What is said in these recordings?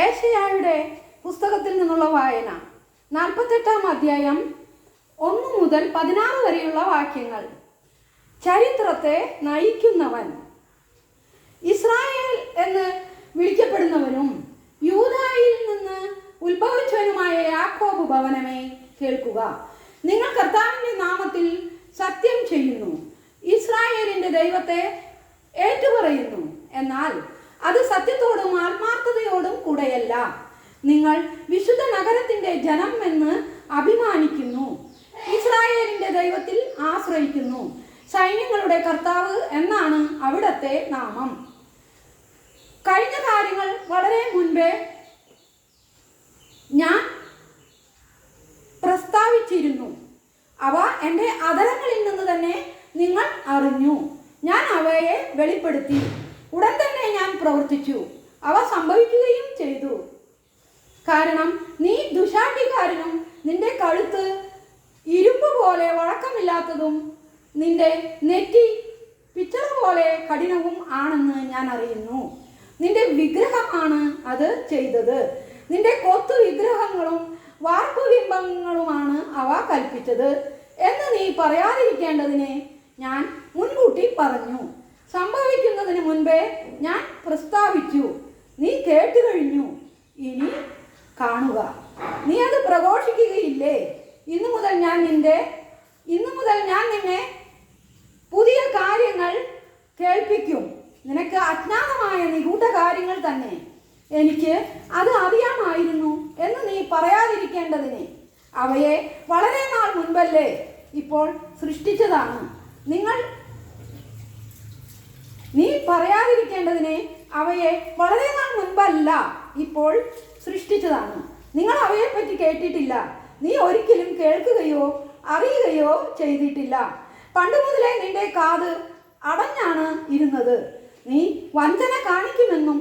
ഏഷയായുടെ പുസ്തകത്തിൽ നിന്നുള്ള വായന. നാൽപ്പത്തെട്ടാം അധ്യായം ഒന്ന് മുതൽ പതിനാറ് വരെയുള്ള വാക്യങ്ങൾ. ചരിത്രത്തെ നയിക്കുന്നവൻ. ഇസ്രായേൽ എന്ന് വിളിക്കപ്പെടുന്നവനും യൂതായിൽ നിന്ന് ഉത്ഭവിച്ചവനുമായ യാക്കോബ് ഭവനമേ കേൾക്കുക. നിങ്ങൾ കർത്താവിന്റെ നാമത്തിൽ സത്യം ചെയ്യുന്നു. ഇസ്രായേലിന്റെ ദൈവത്തെ ഏറ്റുപറയുന്നു. എന്നാൽ അത് സത്യത്തോടും ആത്മാർത്ഥതയോടും കൂടെയല്ല. നിങ്ങൾ വിശുദ്ധ നഗരത്തിന്റെ ജനം എന്ന് അഭിമാനിക്കുന്നു. ഇസ്രായേലിന്റെ ദൈവത്തിൽ ആശ്രയിക്കുന്നു. സൈന്യങ്ങളുടെ കർത്താവ് എന്നാണ് അവിടത്തെ നാമം. കഴിഞ്ഞ കാര്യങ്ങൾ വളരെ മുൻപേ ഞാൻ പ്രസ്താവിച്ചിരുന്നു. അവ എന്റെ അതരങ്ങളിൽ നിന്ന് തന്നെ നിങ്ങൾ അറിഞ്ഞു. ഞാൻ അവയെ വെളിപ്പെടുത്തി. ഉടൻ തന്നെ ഞാൻ പ്രവർത്തിച്ചു. അവ സംഭവിക്കുകയും ചെയ്തു. കാരണം നീ ദുശാഠികാരനും നിന്റെ കഴുത്ത് ഇരുമ്പ് പോലെ വഴക്കമില്ലാത്തതും നിന്റെ നെറ്റി പിച്ചറ പോലെ കഠിനവും ആണെന്ന് ഞാൻ അറിയുന്നു. നിന്റെ വിഗ്രഹമാണ് അത് ചെയ്തത്. നിന്റെ കൊത്തു വിഗ്രഹങ്ങളും വാർപ്പുബിംബങ്ങളുമാണ് അവ കൽപ്പിച്ചത് എന്ന് നീ പറയാതിരിക്കേണ്ടതിനെ ഞാൻ മുൻകൂട്ടി പറഞ്ഞു. സംഭവിക്കുന്നതിന് മുൻപേ ഞാൻ പ്രസ്താവിച്ചു. നീ കേട്ടു കഴിഞ്ഞു ഇനി കാണുക. നീ അത് പ്രഘോഷിക്കുകയില്ലേ? ഇന്നു മുതൽ ഞാൻ നിന്റെ ഇന്നു മുതൽ ഞാൻ നിന്നെ പുതിയ കാര്യങ്ങൾ കേൾപ്പിക്കും. നിനക്ക് അജ്ഞാതമായ നിഗൂഢ കാര്യങ്ങൾ തന്നെ. എനിക്ക് അത് അറിയാമായിരുന്നു എന്ന് നീ പറയാതിരിക്കേണ്ടതിന്. അവയെ വളരെ നാൾ മുൻപല്ലേ ഇപ്പോൾ സൃഷ്ടിച്ചതാണ്. നിങ്ങൾ നീ പറയാതിരിക്കേണ്ടതിനെ അവയെ വളരെ നാൾ മുൻപല്ല ഇപ്പോൾ സൃഷ്ടിച്ചതാണ്. നിങ്ങൾ അവയെ പറ്റി കേട്ടിട്ടില്ല. നീ ഒരിക്കലും കേൾക്കുകയോ അറിയുകയോ ചെയ്തിട്ടില്ല. പണ്ട് മുതലേ നിന്റെ കാത് അടഞ്ഞാണ് ഇരുന്നത്. നീ വഞ്ചന കാണിക്കുമെന്നും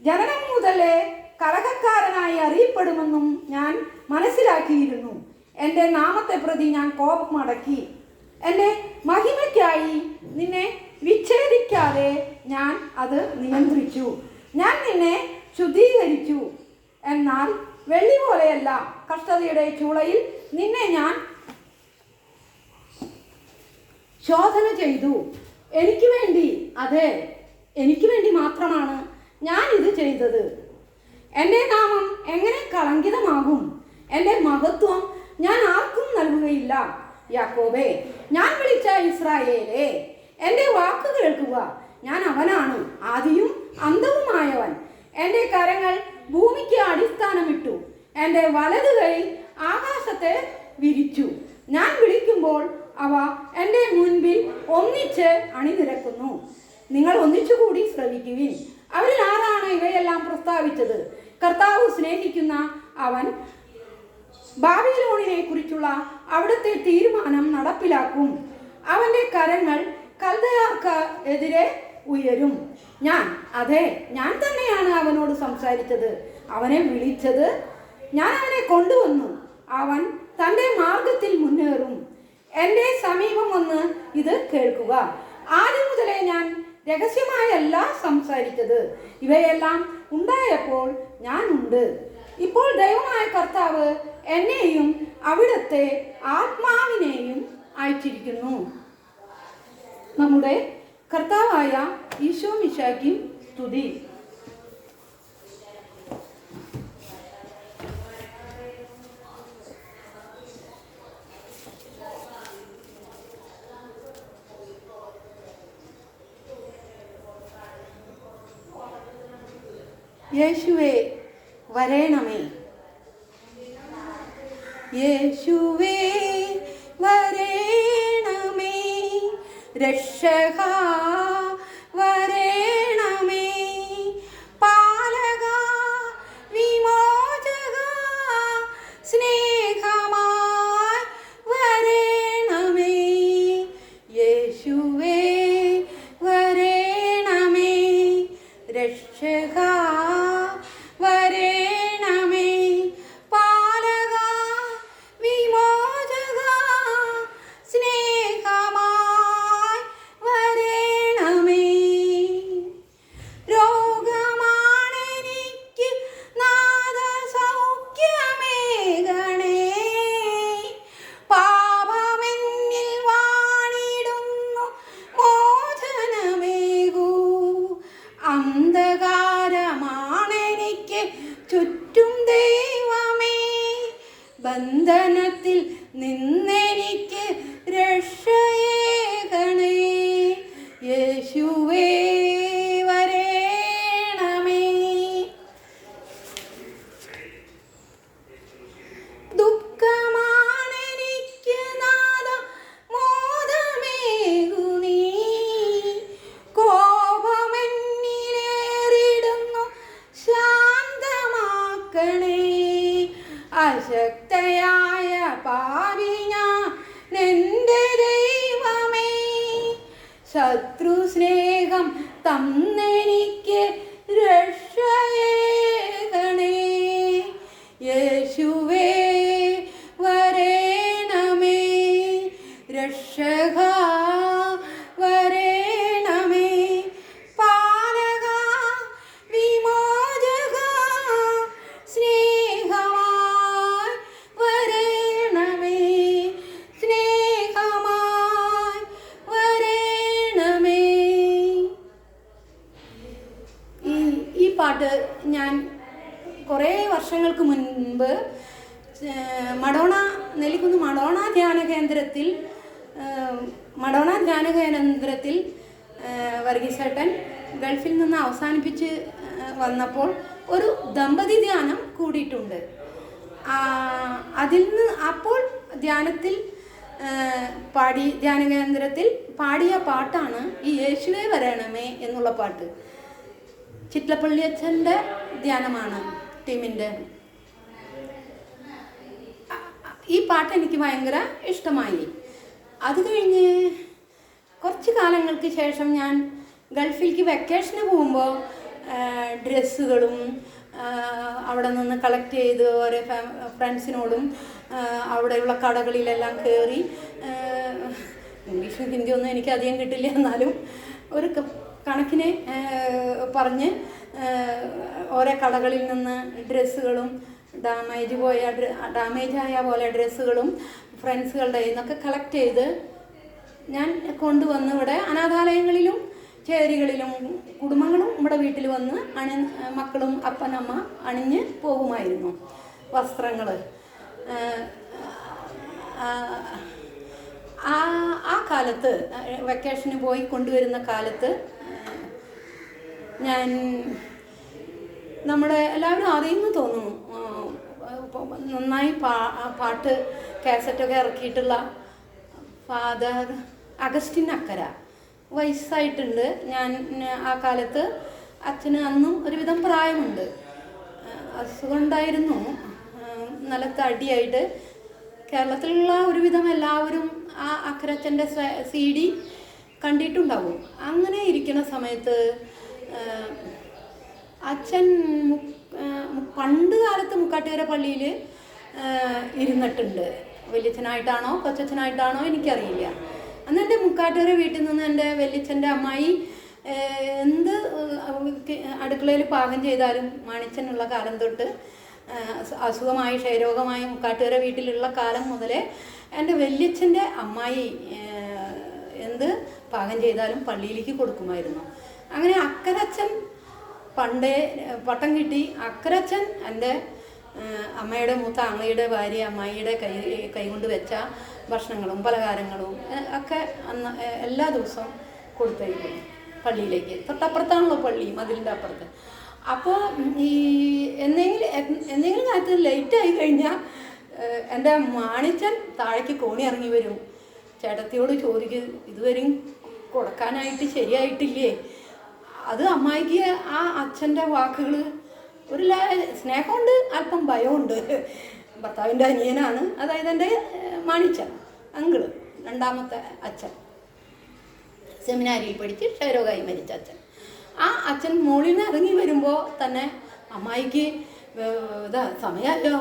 ജനനം മുതലേ കലഹക്കാരനായി അറിയപ്പെടുമെന്നും ഞാൻ മനസ്സിലാക്കിയിരുന്നു. എന്റെ നാമത്തെ പ്രതി ഞാൻ കോപം അടക്കി. എന്റെ മഹിമയ്ക്കായി നിന്നെ വിച്ഛേദിക്കാതെ ഞാൻ അത് നിയന്ത്രിച്ചു. ഞാൻ നിന്നെ ശുദ്ധീകരിച്ചു. എന്നാൽ വെള്ളി പോലെയല്ല കഷ്ടതയുടെ ചൂളയിൽ നിന്നെ ഞാൻ ശോധന ചെയ്തു. എനിക്ക് വേണ്ടി അതെ എനിക്ക് വേണ്ടി മാത്രമാണ് ഞാൻ ഇത് ചെയ്തത്. എന്റെ നാമം എങ്ങനെ കളങ്കിതമാകും? എന്റെ മഹത്വം ഞാൻ ആർക്കും നൽകുകയില്ല. യാക്കോബേ ഞാൻ വിളിച്ച ഇസ്രായേലേ എന്റെ വാക്ക് കേൾക്കുക. ഞാൻ അവനാണ് ആദിയും അന്തവുമായവൻ എന്റെ കരങ്ങൾ ഭൂമിക്ക് അടിസ്ഥാനമിട്ടു. എന്റെ വലത് കൈ ആകാശത്തെ വിരിച്ചു. ഞാൻ വിളിക്കുമ്പോൾ അവ എന്റെ മുൻപിൽ ഒന്നിച്ച് അണിനിരക്കുന്നു. നിങ്ങൾ ഒന്നിച്ചുകൂടി ശ്രമിക്കുവിൻ. അവരിൽ ആരാണ് ഇവയെല്ലാം പ്രസ്താവിച്ചത്? കർത്താവ് സ്നേഹിക്കുന്ന അവൻ ബാബിലോണിനെ കുറിച്ചുള്ള അവിടുത്തെ തീരുമാനം നടപ്പിലാക്കും. അവന്റെ കരങ്ങൾ കൽദയാർക്ക് എതിരെ ഉയരും. ഞാൻ അതെ ഞാൻ തന്നെയാണ് അവനോട് സംസാരിച്ചത്. അവനെ വിളിച്ചത് ഞാൻ അവനെ കൊണ്ടുവന്നു. അവൻ തന്റെ മാർഗത്തിൽ മുന്നേറും. എന്റെ സമീപം വന്ന് ഇത് കേൾക്കുക. ആദ്യം മുതലേ ഞാൻ രഹസ്യമായല്ല സംസാരിച്ചത്. ഇവയെല്ലാം ഉണ്ടായപ്പോൾ ഞാനുണ്ട് ഇപ്പോൾ ദൈവമായ കർത്താവ് എന്നെയും അവിടുത്തെ ആത്മാവിനെയും അയച്ചിരിക്കുന്നു. നമ്മുടെ കർത്താവായ ഈശോ മിശാക്കും സ്തുതി. യേശുവേ വരേണമേ. യേശുവേ വരേണമേ. രക്ഷക ധ്യാനം കൂടിയിട്ടുണ്ട്. അതിൽ നിന്ന് അപ്പോൾ ധ്യാനത്തിൽ പാടി ധ്യാന കേന്ദ്രത്തിൽ പാടിയ പാട്ടാണ് ഈ യേശുവേ വരണമേ എന്നുള്ള പാട്ട്. ചിറ്റലപ്പള്ളി അച്ഛന്റെ ധ്യാനമാണ് ടീമിന്റെ. ഈ പാട്ട് എനിക്ക് ഭയങ്കര ഇഷ്ടമായി. അത് കഴിഞ്ഞ് കുറച്ച് കാലങ്ങൾക്ക് ശേഷം ഞാൻ ഗൾഫിലേക്ക് വെക്കേഷന് പോകുമ്പോൾ ഡ്രസ്സുകളും അവിടെ നിന്ന് കളക്ട് ചെയ്ത് ഓരോ ഫ്രണ്ട്സിനോടും അവിടെയുള്ള കടകളിലെല്ലാം കയറി ഇംഗ്ലീഷും ഹിന്ദിയൊന്നും എനിക്ക് അധികം കിട്ടില്ല എന്നാലും ഒരു കണക്കിനെ പറഞ്ഞ് ഓരോ കടകളിൽ നിന്ന് ഡ്രസ്സുകളും ഡാമേജ് പോയ ഡാമേജ് ആയ പോലെ ഡ്രസ്സുകളും ഫ്രണ്ട്സുകളുടെ കയ്യിൽ നിന്നൊക്കെ കളക്ട് ചെയ്ത് ഞാൻ കൊണ്ടുവന്ന് ഇവിടെ അനാഥാലയങ്ങളിലും ചേരികളിലും കുടുംബങ്ങളും നമ്മുടെ വീട്ടിൽ വന്ന് അണി മക്കളും അപ്പനമ്മ അണിഞ്ഞ് പോകുമായിരുന്നു വസ്ത്രങ്ങൾ. ആ ആ കാലത്ത് വെക്കേഷന് പോയി കൊണ്ടുവരുന്ന കാലത്ത് ഞാൻ നമ്മുടെ എല്ലാവരും അറിയുന്നു തോന്നുന്നു. നന്നായി പാ പാട്ട് കാസറ്റൊക്കെ ഇറക്കിയിട്ടുള്ള ഫാദർ അഗസ്റ്റിൻ അക്കര. വയസ്സായിട്ടുണ്ട്. ഞാൻ ആ കാലത്ത് അച്ഛന് അന്നും ഒരുവിധം പ്രായമുണ്ട്. അസുഖമുണ്ടായിരുന്നു. നല്ല തടിയായിട്ട്. കേരളത്തിലുള്ള ഒരുവിധം എല്ലാവരും ആ അക്കരച്ചന്റെ സി ഡി കണ്ടിട്ടുണ്ടാവും. അങ്ങനെ ഇരിക്കുന്ന സമയത്ത് അച്ഛൻ പണ്ട് കാലത്ത് മുക്കാട്ടുകര പള്ളിയിൽ ഇരുന്നിട്ടുണ്ട്. വലിയച്ഛനായിട്ടാണോ കൊച്ചച്ഛനായിട്ടാണോ എനിക്കറിയില്ല. അന്ന് എന്റെ മുക്കാട്ടൂർ വീട്ടിൽ നിന്ന് എന്റെ വലിയച്ഛന്റെ അമ്മായി എന്ത് അടുക്കളയിൽ പാകം ചെയ്താലും മാണിച്ചനുള്ള കാലം തൊട്ട് അസുഖമായി ക്ഷയരോഗമായി മുക്കാട്ടുകര വീട്ടിലുള്ള കാലം മുതലേ എന്റെ വല്യച്ഛന്റെ അമ്മായി എന്ത് പാകം ചെയ്താലും പള്ളിയിലേക്ക് കൊടുക്കുമായിരുന്നു. അങ്ങനെ അക്കരച്ഛൻ പണ്ടേ പട്ടം കിട്ടി. അക്കരച്ഛൻ എന്റെ അമ്മയുടെ മൂത്ത അമ്മയുടെ ഭാര്യ അമ്മായിയുടെ കൈ കൈകൊണ്ട് വെച്ച ഭക്ഷണങ്ങളും പലഹാരങ്ങളും ഒക്കെ അന്ന് എല്ലാ ദിവസവും കൊടുത്തയക്കും പള്ളിയിലേക്ക്. തൊട്ടപ്പുറത്താണല്ലോ പള്ളി മതിലിന്റെ അപ്പുറത്ത്. അപ്പോൾ ഈ എന്തെങ്കിലും എന്തെങ്കിലും ലേറ്റ് ആയി കഴിഞ്ഞാൽ എന്റെ മാണിച്ചൻ താഴേക്ക് കോണി ഇറങ്ങി വരും. ചേട്ടത്തിയോട് ചോദിക്കും ഇതുവരെയും കൊടുക്കാനായിട്ട് ശരിയായിട്ടില്ലേ? അത് അമ്മായിക്ക് ആ അച്ഛന്റെ വാക്കുകൾ ഒരു സ്നേഹമുണ്ട് അല്പം ഭയമുണ്ട്. ഭർത്താവിന്റെ അനിയനാണ് അതായത് എന്റെ മാണിച്ചൻ. അങ്കിൾ രണ്ടാമത്തെ അച്ഛൻ. സെമിനാരിയിൽ പഠിച്ച് ക്ഷയരോഗമായി മരിച്ച അച്ഛൻ. ആ അച്ഛൻ മുകളിൽ നിന്ന് ഇറങ്ങി വരുമ്പോൾ തന്നെ അമ്മായിക്ക് ഇതാ സമയമല്ലോ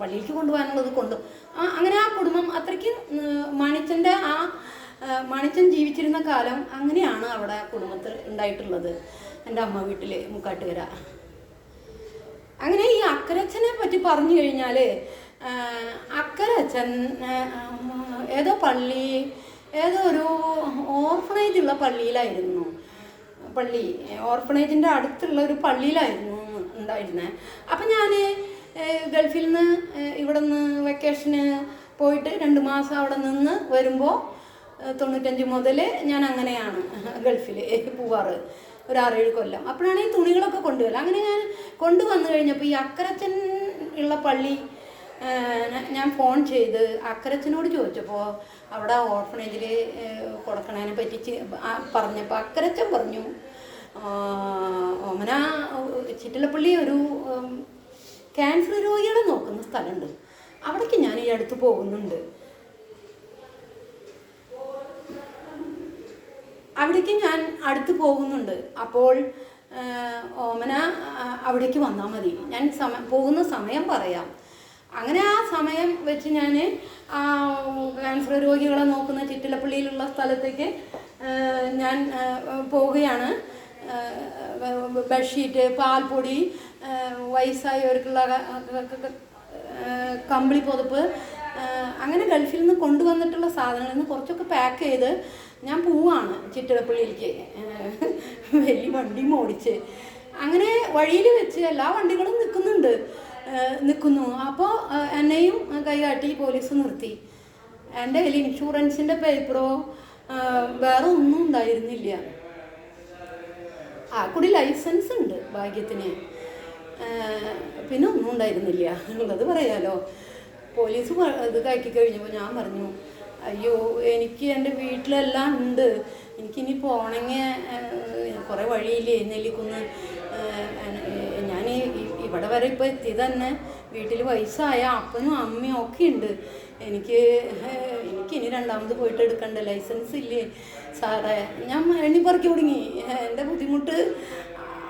പള്ളിയിലേക്ക് കൊണ്ടുപോകാനുള്ളത് കൊണ്ടു. ആ അങ്ങനെ ആ കുടുംബം അത്രയ്ക്ക് മാണിച്ചന്റെ ആ ആ, മാണിച്ചൻ ജീവിച്ചിരുന്ന കാലം അങ്ങനെയാണ് അവിടെ കുടുംബത്തിൽ ഉണ്ടായിട്ടുള്ളത്. എന്റെ അമ്മ വീട്ടിൽ മുക്കാട്ടുകര. അങ്ങനെ ഈ അക്കരച്ചനെ പറ്റി പറഞ്ഞു കഴിഞ്ഞാൽ അക്കരച്ചൻ അച്ഛൻ ഏതോ പള്ളി ഏതോ ഒരു ഓർഫണേജ് ഉള്ള പള്ളിയിലായിരുന്നു. പള്ളി ഓർഫണേജിന്റെ അടുത്തുള്ള ഒരു പള്ളിയിലായിരുന്നു ഉണ്ടായിരുന്നത് അപ്പം ഞാൻ ഗൾഫിൽ നിന്ന് ഇവിടെ നിന്ന് വെക്കേഷന് പോയിട്ട് രണ്ട് മാസം അവിടെ നിന്ന് വരുമ്പോൾ തൊണ്ണൂറ്റഞ്ച് മുതൽ ഞാൻ അങ്ങനെയാണ് ഗൾഫിൽ പോവാറ് ഒരു ആറേഴ് കൊല്ലം. അപ്പോഴാണ് ഈ തുണികളൊക്കെ കൊണ്ടുവരിക അങ്ങനെ ഞാൻ കൊണ്ടുവന്നു കഴിഞ്ഞപ്പോൾ ഈ അക്കരച്ചൻ ഉള്ള പള്ളി ഞാൻ ഫോൺ ചെയ്ത് അക്കരച്ചനോട് ചോദിച്ചപ്പോൾ അവിടെ ഓർഫണേജിൽ കൊടുക്കണതിനെ പറ്റി പറഞ്ഞപ്പോൾ അക്കരച്ചൻ പറഞ്ഞു ഓമന ചിറ്റലപ്പള്ളി ഒരു ക്യാൻസർ രോഗികളെ നോക്കുന്ന സ്ഥലമുണ്ട്. അവിടേക്ക് ഞാൻ ഈ അടുത്ത് പോകുന്നുണ്ട്. അവിടേക്ക് ഞാൻ അടുത്ത് പോകുന്നുണ്ട്. അപ്പോൾ ഓമന അവിടേക്ക് വന്നാൽ മതി. ഞാൻ സമ പോകുന്ന സമയം പറയാം. അങ്ങനെ ആ സമയം വെച്ച് ഞാൻ ക്യാൻസർ രോഗികളെ നോക്കുന്ന ചിറ്റിലപ്പള്ളിയിലുള്ള സ്ഥലത്തേക്ക് ഞാൻ പോവുകയാണ്. ബെഡ്ഷീറ്റ് പാൽപ്പൊടി വയസ്സായവർക്കുള്ള കമ്പിളി പുതപ്പ് അങ്ങനെ ഗൾഫിൽ നിന്ന് കൊണ്ടുവന്നിട്ടുള്ള സാധനങ്ങളിൽ നിന്ന് കുറച്ചൊക്കെ പാക്ക് ചെയ്ത് ഞാൻ പോവാണ് ചിറ്റിലപ്പള്ളിയിലേക്ക്. വലിയ വണ്ടി ഓടിച്ച് അങ്ങനെ വഴിയിൽ വെച്ച് എല്ലാ വണ്ടികളും നിൽക്കുന്നുണ്ട്. നിൽക്കുന്നു അപ്പോൾ എന്നെയും കൈകാട്ടി പോലീസ് നിർത്തി. എന്റെ കയ്യിൽ ഇൻഷുറൻസിന്റെ പേപ്പറോ വേറെ ഒന്നും ഉണ്ടായിരുന്നില്ല. ആ കൂടി ലൈസൻസ് ഉണ്ട് ഭാഗ്യത്തിന്. പിന്നെ ഒന്നും ഉണ്ടായിരുന്നില്ല. എന്നുള്ളത് പറയാലോ. പോലീസ് ഇത് കയറ്റി കഴിഞ്ഞപ്പോൾ ഞാൻ പറഞ്ഞു അയ്യോ എനിക്ക് എന്റെ വീട്ടിലെല്ലാം ഉണ്ട്. എനിക്കിനി പോകണമെങ്കിൽ കുറേ വഴിയില്ലേ നെല്ലിക്കുന്ന് ഇവിടെ വരെ ഇപ്പോൾ എത്തി തന്നെ. വീട്ടിൽ വയസ്സായ അപ്പനും അമ്മയും ഒക്കെ ഉണ്ട്. എനിക്ക് എനിക്ക് ഇനി രണ്ടാമത് പോയിട്ട് എടുക്കണ്ട. ലൈസൻസ് ഇല്ലേ? സാറേ ഞാൻ എണ്ണി പറക്കി തുടങ്ങി. എന്റെ ബുദ്ധിമുട്ട്.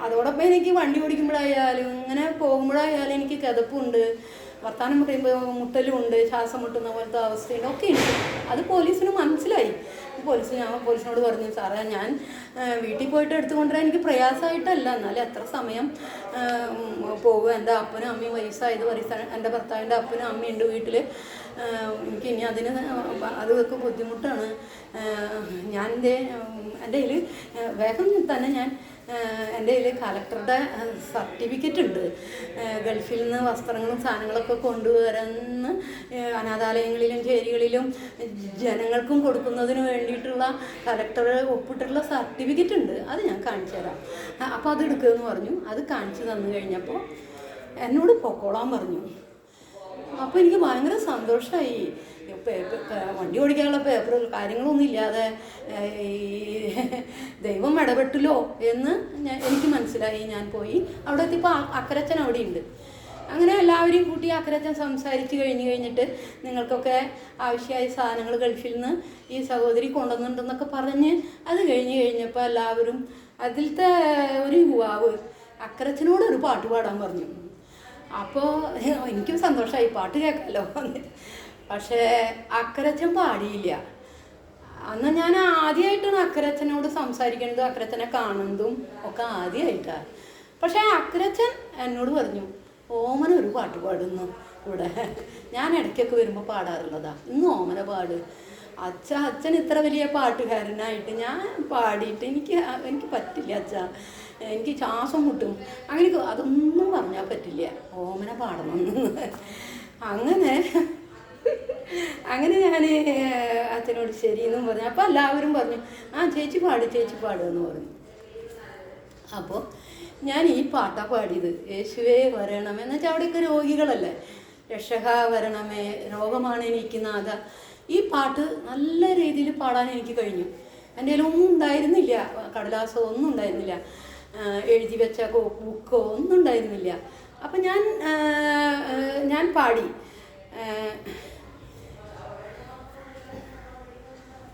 അതോടൊപ്പം എനിക്ക് വണ്ടി ഓടിക്കുമ്പോഴായാലും ഇങ്ങനെ പോകുമ്പോഴായാലും എനിക്ക് കിതപ്പുണ്ട്. വർത്തമാനം പറയുമ്പോൾ മുട്ടലുമുണ്ട് ശ്വാസം മുട്ടുന്ന പോലത്തെ അവസ്ഥയുണ്ട് ഒക്കെ ഉണ്ട്. അത് പോലീസിന് മനസ്സിലായി. പോലീസ് ഞാൻ പോലീസിനോട് പറഞ്ഞു സാറേ ഞാൻ വീട്ടിൽ പോയിട്ട് എടുത്തുകൊണ്ടുവരാൻ എനിക്ക് പ്രയാസമായിട്ടല്ല. എന്നാലും എത്ര സമയം പോകും എന്റെ അപ്പനും അമ്മയും വയസ്സായത് പറയും എന്റെ ഭർത്താവിന്റെ അപ്പനും അമ്മയുണ്ട് വീട്ടിൽ എനിക്ക് ഇനി അതിന് അതൊക്കെ ബുദ്ധിമുട്ടാണ്. ഞാൻ എന്റെ എന്റെ കയ്യിൽ വേഗം തന്നെ ഞാൻ എന്റെ കയ്യിൽ കലക്ടറുടെ സർട്ടിഫിക്കറ്റ് ഉണ്ട്. ഗൾഫിൽ നിന്ന് വസ്ത്രങ്ങളും സാധനങ്ങളൊക്കെ കൊണ്ടുവരുന്ന അനാഥാലയങ്ങളിലും ചേരികളിലും ജനങ്ങൾക്കും കൊടുക്കുന്നതിന് വേണ്ടിയിട്ടുള്ള കലക്ടർ ഒപ്പിട്ടിട്ടുള്ള സർട്ടിഫിക്കറ്റ് ഉണ്ട്. അത് ഞാൻ കാണിച്ചു തരാം. അപ്പോൾ അത് എടുക്കുമെന്ന് പറഞ്ഞു. അത് കാണിച്ചു തന്നു കഴിഞ്ഞപ്പോൾ എന്നോട് പൊക്കോളാൻ പറഞ്ഞു. അപ്പോൾ എനിക്ക് ഭയങ്കര സന്തോഷമായി പേപ്പർ വണ്ടി ഓടിക്കാനുള്ള പേപ്പറിൽ കാര്യങ്ങളൊന്നും ഇല്ലാതെ ഈ ദൈവം ഇടപെട്ടില്ലോ എന്ന് ഞാൻ എനിക്ക് മനസ്സിലായി. ഞാൻ പോയി. അവിടെ എത്തിയപ്പോൾ അക്കരച്ചൻ അവിടെ ഉണ്ട് അങ്ങനെ എല്ലാവരെയും കൂട്ടി അക്കരച്ചൻ സംസാരിച്ച് കഴിഞ്ഞ് കഴിഞ്ഞിട്ട് നിങ്ങൾക്കൊക്കെ ആവശ്യമായ സാധനങ്ങൾ ഗൾഫിൽ നിന്ന് ഈ സഹോദരി കൊണ്ടുവന്നിട്ടുണ്ടെന്നൊക്കെ പറഞ്ഞ് അത് കഴിഞ്ഞ് കഴിഞ്ഞപ്പോൾ എല്ലാവരും അതിലത്തെ ഒരു യുവാവ് അക്കരച്ചനോട് ഒരു പാട്ട് പാടാൻ പറഞ്ഞു. അപ്പോൾ എനിക്കും സന്തോഷമായി പാട്ട് കേൾക്കാമല്ലോ പക്ഷേ അക്കരച്ചൻ പാടിയില്ല. അന്ന് ഞാൻ ആദ്യമായിട്ടാണ് അക്കരച്ചനോട് സംസാരിക്കുന്നതും അക്കരച്ചനെ കാണുന്നതും ഒക്കെ ആദ്യമായിട്ടാണ് പക്ഷേ അക്കരച്ചൻ എന്നോട് പറഞ്ഞു ഓമന ഒരു പാട്ട് പാടുന്നു ഇവിടെ. ഞാൻ ഇടയ്ക്കൊക്കെ വരുമ്പോൾ പാടാറുള്ളതാ. ഇന്ന് ഓമന പാട്. അച്ഛ അച്ഛൻ ഇത്ര വലിയ പാട്ടുകാരനായിട്ട് ഞാൻ പാടിയിട്ട് എനിക്ക് എനിക്ക് പറ്റില്ല അച്ഛ. എനിക്ക് ശ്വാസം മുട്ടും. അങ്ങനെ അതൊന്നും പറഞ്ഞാൽ പറ്റില്ല. ഓമന പാടണം അങ്ങനെ അങ്ങനെ ഞാൻ അച്ഛനോട് ശരി പറഞ്ഞു. അപ്പോൾ എല്ലാവരും പറഞ്ഞു ആ ചേച്ചി പാട് ചേച്ചി പാട് എന്ന് പറഞ്ഞു. അപ്പോൾ ഞാൻ ഈ പാട്ടാ പാടിയത്. യേശുവേ വരണമേ എന്ന് വെച്ചാൽ അവിടെയൊക്കെ രോഗികളല്ലേ? രക്ഷക വരണമേ രോഗമാണ് എനിക്ക് നാഥ. ഈ പാട്ട് നല്ല രീതിയിൽ പാടാൻ എനിക്ക് കഴിഞ്ഞു. എന്റെ കയ്യിലൊന്നും ഉണ്ടായിരുന്നില്ല. കടലാസോ ഒന്നും ഉണ്ടായിരുന്നില്ല. എഴുതി വെച്ച ബുക്കോ ഒന്നും ഉണ്ടായിരുന്നില്ല. അപ്പം ഞാൻ ഞാൻ പാടി.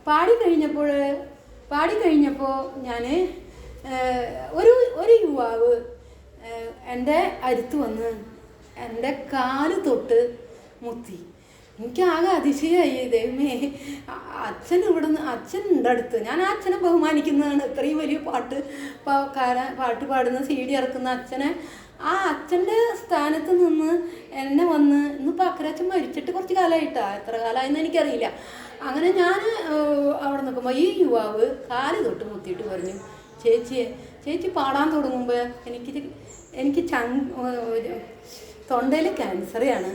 പാടി കഴിഞ്ഞപ്പോൾ പാടി കഴിഞ്ഞപ്പോൾ ഞാൻ ഒരു ഒരു യുവാവ് എന്റെ അരുത്ത് വന്ന് എന്റെ കാൽ തൊട്ട് മുത്തി. എനിക്ക് ആകെ അതിശയമായി ദൈവമേ അച്ഛൻ ഇവിടെ നിന്ന് അച്ഛൻ ഉണ്ട് അടുത്ത് ഞാൻ ആ അച്ഛനെ ബഹുമാനിക്കുന്നതാണ്. ഇത്രയും വലിയ പാട്ട് പാട്ട് പാടുന്ന സി ഡി ഇറക്കുന്ന അച്ഛനെ. ആ അച്ഛന്റെ സ്ഥാനത്ത് നിന്ന് എന്നെ വന്ന് ഇന്നിപ്പോൾ അക്കരച്ചൻ മരിച്ചിട്ട് കുറച്ച് കാലമായിട്ടാ എത്ര കാലമായെന്ന് എനിക്കറിയില്ല. അങ്ങനെ ഞാൻ അവിടെ നിൽക്കുമ്പോൾ ഈ യുവാവ് കാൽ തൊട്ട് മുത്തിയിട്ട് പറഞ്ഞു ചേച്ചിയെ ചേച്ചി പാടാൻ തുടങ്ങുമ്പോൾ എനിക്ക് എനിക്ക് ചങ് തൊണ്ടയിൽ ക്യാൻസറാണ്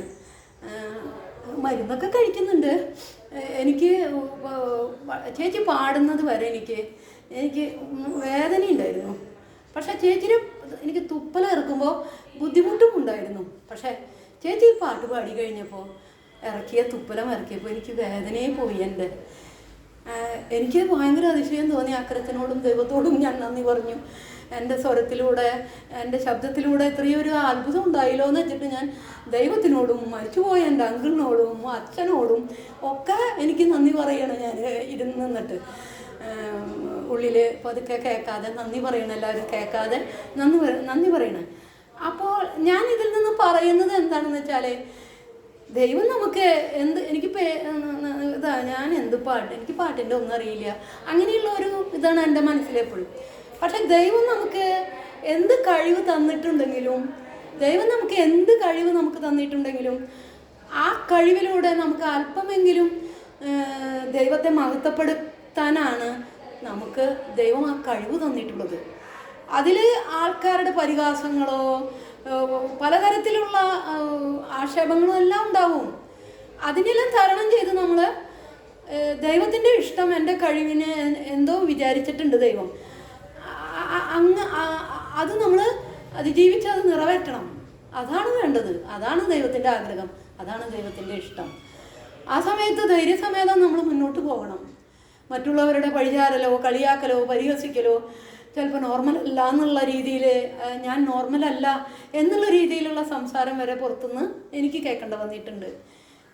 മരുന്നൊക്കെ കഴിക്കുന്നുണ്ട്. എനിക്ക് ചേച്ചി പാടുന്നത് വരെ എനിക്ക് എനിക്ക് വേദനയുണ്ടായിരുന്നു. പക്ഷേ ചേച്ചിന് എനിക്ക് തുപ്പല ഇറക്കുമ്പോൾ ബുദ്ധിമുട്ടും ഉണ്ടായിരുന്നു. പക്ഷേ ചേച്ചി ഈ പാട്ട് പാടി കഴിഞ്ഞപ്പോൾ ഇറക്കിയ തുപ്പലം ഇറക്കിയപ്പോൾ എനിക്ക് വേദനയെ പോയി എന്റെ. എനിക്ക് ഭയങ്കര അതിശയം തോന്നി. അക്കരച്ചനോടും ദൈവത്തോടും ഞാൻ നന്ദി പറഞ്ഞു. എന്റെ സ്വരത്തിലൂടെ എന്റെ ശബ്ദത്തിലൂടെ ഇത്രയും ഒരു അത്ഭുതം ഉണ്ടായില്ലോ എന്ന് വെച്ചിട്ട് ഞാൻ ദൈവത്തിനോടും മരിച്ചുപോയ എന്റെ അങ്കിളിനോടും അച്ഛനോടും ഒക്കെ എനിക്ക് നന്ദി പറയണം ഞാൻ ഇരുന്ന് നിന്നിട്ട്. ഉള്ളിൽ പതുക്കെ കേൾക്കാതെ നന്ദി പറയണം എല്ലാവരും കേൾക്കാതെ നന്ദി നന്ദി പറയണം. അപ്പോൾ ഞാൻ ഇതിൽ നിന്ന് പറയുന്നത് എന്താണെന്ന് വെച്ചാൽ ദൈവം നമുക്ക് എന്ത് എനിക്ക് ഇതാ ഞാൻ എന്ത് പാട്ട് എനിക്ക് പാട്ടിന്റെ ഒന്നും അറിയില്ല. അങ്ങനെയുള്ള ഒരു ഇതാണ് എന്റെ മനസ്സിലെപ്പോഴും. പക്ഷെ ദൈവം നമുക്ക് എന്ത് കഴിവ് തന്നിട്ടുണ്ടെങ്കിലും ദൈവം നമുക്ക് എന്ത് കഴിവ് നമുക്ക് തന്നിട്ടുണ്ടെങ്കിലും ആ കഴിവിലൂടെ നമുക്ക് അല്പമെങ്കിലും ദൈവത്തെ മഹത്വപ്പെടുത്താനാണ് നമുക്ക് ദൈവം ആ കഴിവ് തന്നിട്ടുള്ളത്. അതിൽ ആൾക്കാരുടെ പരിഹാസങ്ങളോ പലതരത്തിലുള്ള ആക്ഷേപങ്ങളും എല്ലാം ഉണ്ടാവും. അതിനെല്ലാം തരണം ചെയ്ത് നമ്മൾ ദൈവത്തിന്റെ ഇഷ്ടം എന്റെ കഴിവിന് എന്തോ വിചാരിച്ചിട്ടുണ്ട് ദൈവം. അങ്ങ് അത് നമ്മൾ അതിജീവിച്ച് അത് നിറവേറ്റണം. അതാണ് വേണ്ടത്. അതാണ് ദൈവത്തിന്റെ ആഗ്രഹം. അതാണ് ദൈവത്തിന്റെ ഇഷ്ടം. ആ സമയത്ത് ധൈര്യസമേതം നമ്മൾ മുന്നോട്ട് പോകണം. മറ്റുള്ളവരുടെ പഴിചാരലോ കളിയാക്കലോ പരിഹസിക്കലോ ചിലപ്പോൾ നോർമൽ അല്ല എന്നുള്ള രീതിയിൽ ഞാൻ നോർമൽ അല്ല എന്നുള്ള രീതിയിലുള്ള സംസാരം വരെ പുറത്തുനിന്ന് എനിക്ക് കേൾക്കേണ്ട വന്നിട്ടുണ്ട്.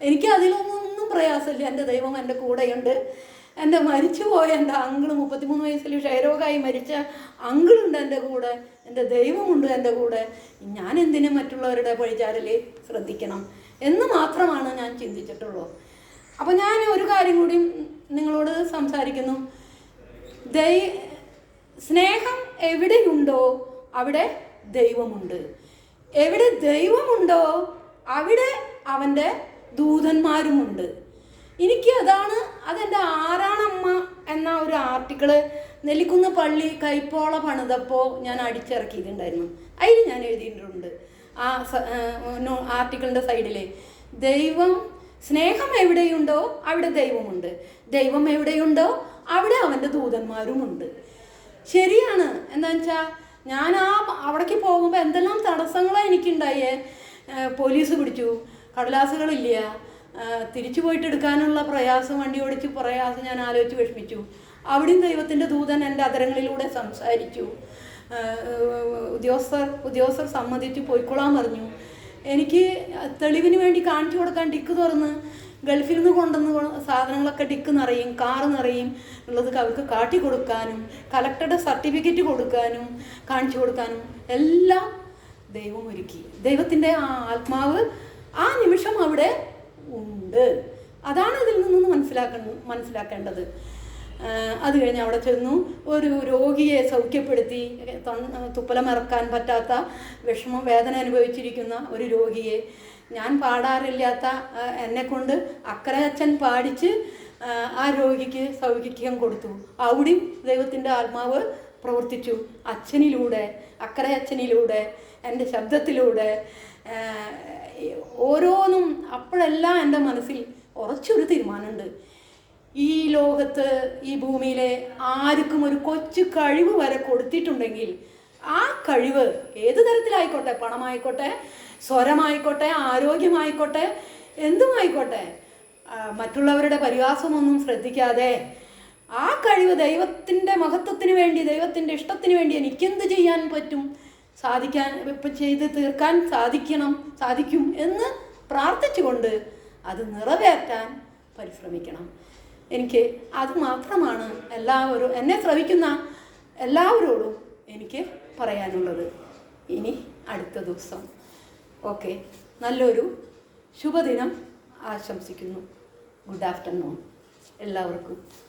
എനിക്ക് അതിലൊന്നും പ്രയാസമില്ല. എന്റെ ദൈവം എന്റെ കൂടെയുണ്ട്. എന്റെ മരിച്ചുപോയ എന്റെ അങ്കിൾ മുപ്പത്തിമൂന്ന് വയസ്സിൽ ക്ഷയരോഗമായി മരിച്ച അങ്കിളുണ്ട് എന്റെ കൂടെ എന്റെ ദൈവമുണ്ട് എന്റെ കൂടെ. ഞാൻ എന്തിനും മറ്റുള്ളവരുടെ പഴിചാരൽ ശ്രദ്ധിക്കണം എന്ന് മാത്രമാണ് ഞാൻ ചിന്തിച്ചിട്ടുള്ളൂ. അപ്പോൾ ഞാൻ ഒരു കാര്യം കൂടി നിങ്ങളോട് സംസാരിക്കുന്നു. ദൈ സ്നേഹം എവിടെയുണ്ടോ അവിടെ ദൈവമുണ്ട്. എവിടെ ദൈവമുണ്ടോ അവിടെ അവന്റെ ദൂതന്മാരുമുണ്ട്. എനിക്ക് അതാണ് അതെന്റെ ആറാണമ്മ എന്ന ഒരു ആർട്ടിക്കിൾ നെല്ലിക്കുന്ന് പള്ളി കൈപ്പോള പണിതപ്പോൾ ഞാൻ അടിച്ചിറക്കിയിട്ടുണ്ടായിരുന്നു. അതിൽ ഞാൻ എഴുതിയിട്ടുണ്ട്. ആ ആർട്ടിക്കിളിന്റെ സൈഡിൽ ദൈവം സ്നേഹം എവിടെയുണ്ടോ അവിടെ ദൈവമുണ്ട്. ദൈവം എവിടെയുണ്ടോ അവിടെ അവന്റെ ദൂതന്മാരുമുണ്ട്. ശരിയാണ്. എന്താ വെച്ചാൽ ഞാൻ ആ അവിടേക്ക് പോകുമ്പോൾ എന്തെല്ലാം തടസ്സങ്ങളാണ് എനിക്കുണ്ടായേ? പോലീസ് പിടിച്ചു. കടലാസുകളില്ല. തിരിച്ചു പോയിട്ട് എടുക്കാനുള്ള പ്രയാസം വണ്ടി ഓടിച്ച് പ്രയാസം ഞാൻ ആലോചിച്ച് വിഷമിച്ചു. അവിടെയും ദൈവത്തിന്റെ ദൂതൻ എന്റെ അതരങ്ങളിലൂടെ സംസാരിച്ചു. ഉദ്യോഗസ്ഥർ ഉദ്യോഗസ്ഥർ സമ്മതിച്ച് പോയിക്കൊള്ളാൻ പറഞ്ഞു. എനിക്ക് തെളിവിന് വേണ്ടി കാണിച്ചു കൊടുക്കാൻ ടിക്ക് തുറന്ന് ഗൾഫിൽ നിന്ന് കൊണ്ടുവന്ന് സാധനങ്ങളൊക്കെ ഡിക്ക് നിറയും കാറ് നിറയും ഉള്ളത് അവർക്ക് കാട്ടി കൊടുക്കാനും കലക്ടറുടെ സർട്ടിഫിക്കറ്റ് കൊടുക്കാനും കാണിച്ചു കൊടുക്കാനും എല്ലാം ദൈവം ഒരുക്കി. ദൈവത്തിന്റെ ആ ആത്മാവ് ആ നിമിഷം അവിടെ ഉണ്ട്. അതാണ് ഇതിൽ നിന്ന് മനസ്സിലാക്കുന്നത് മനസ്സിലാക്കേണ്ടത്. അത് കഴിഞ്ഞ് അവിടെ ചെന്നു. ഒരു രോഗിയെ സൗഖ്യപ്പെടുത്തി തുപ്പലമിറക്കാൻ പറ്റാത്ത വിഷമം വേദന അനുഭവിച്ചിരിക്കുന്ന ഒരു രോഗിയെ. ഞാൻ പാടാറില്ലാത്ത എന്നെക്കൊണ്ട് എന്നെ കൊണ്ട് അക്കരെ പാടിച്ച് ആ രോഗിക്ക് സൗഖ്യം കൊടുത്തു. അവിടെയും ദൈവത്തിന്റെ ആത്മാവ് പ്രവർത്തിച്ചു. അച്ഛനിലൂടെ അക്കരയച്ഛനിലൂടെ എന്റെ ശബ്ദത്തിലൂടെ ഓരോന്നും അപ്പോഴെല്ലാം എന്റെ മനസ്സിൽ ഉറച്ചൊരു തീരുമാനമുണ്ട്. ഈ ലോകത്ത് ഈ ഭൂമിയിലെ ആർക്കും ഒരു കൊച്ചു കഴിവ് വരെ കൊടുത്തിട്ടുണ്ടെങ്കിൽ ആ കഴിവ് ഏത് തരത്തിലായിക്കോട്ടെ? പണമായിക്കോട്ടെ സ്വരമായിക്കോട്ടെ ആരോഗ്യമായിക്കോട്ടെ എന്തുമായിക്കോട്ടെ മറ്റുള്ളവരുടെ പരിഹാസമൊന്നും ശ്രദ്ധിക്കാതെ ആ കഴിവ് ദൈവത്തിന്റെ മഹത്വത്തിന് വേണ്ടി ദൈവത്തിന്റെ ഇഷ്ടത്തിന് വേണ്ടി എനിക്കെന്ത് ചെയ്യാൻ പറ്റും? സാധിക്കാൻ ഇപ്പം ചെയ്ത് തീർക്കാൻ സാധിക്കണം സാധിക്കും എന്ന് പ്രാർത്ഥിച്ചുകൊണ്ട് അത് നിറവേറ്റാൻ പരിശ്രമിക്കണം. എനിക്ക് അത് മാത്രമാണ് എല്ലാവരും എന്നെ ശ്രവിക്കുന്ന എല്ലാവരോടും എനിക്ക് പറയാനുള്ളത്. ഇനി അടുത്ത ദിവസം. ഓക്കെ. നല്ലൊരു ശുഭദിനം ആശംസിക്കുന്നു. Good afternoon. എല്ലാവർക്കും.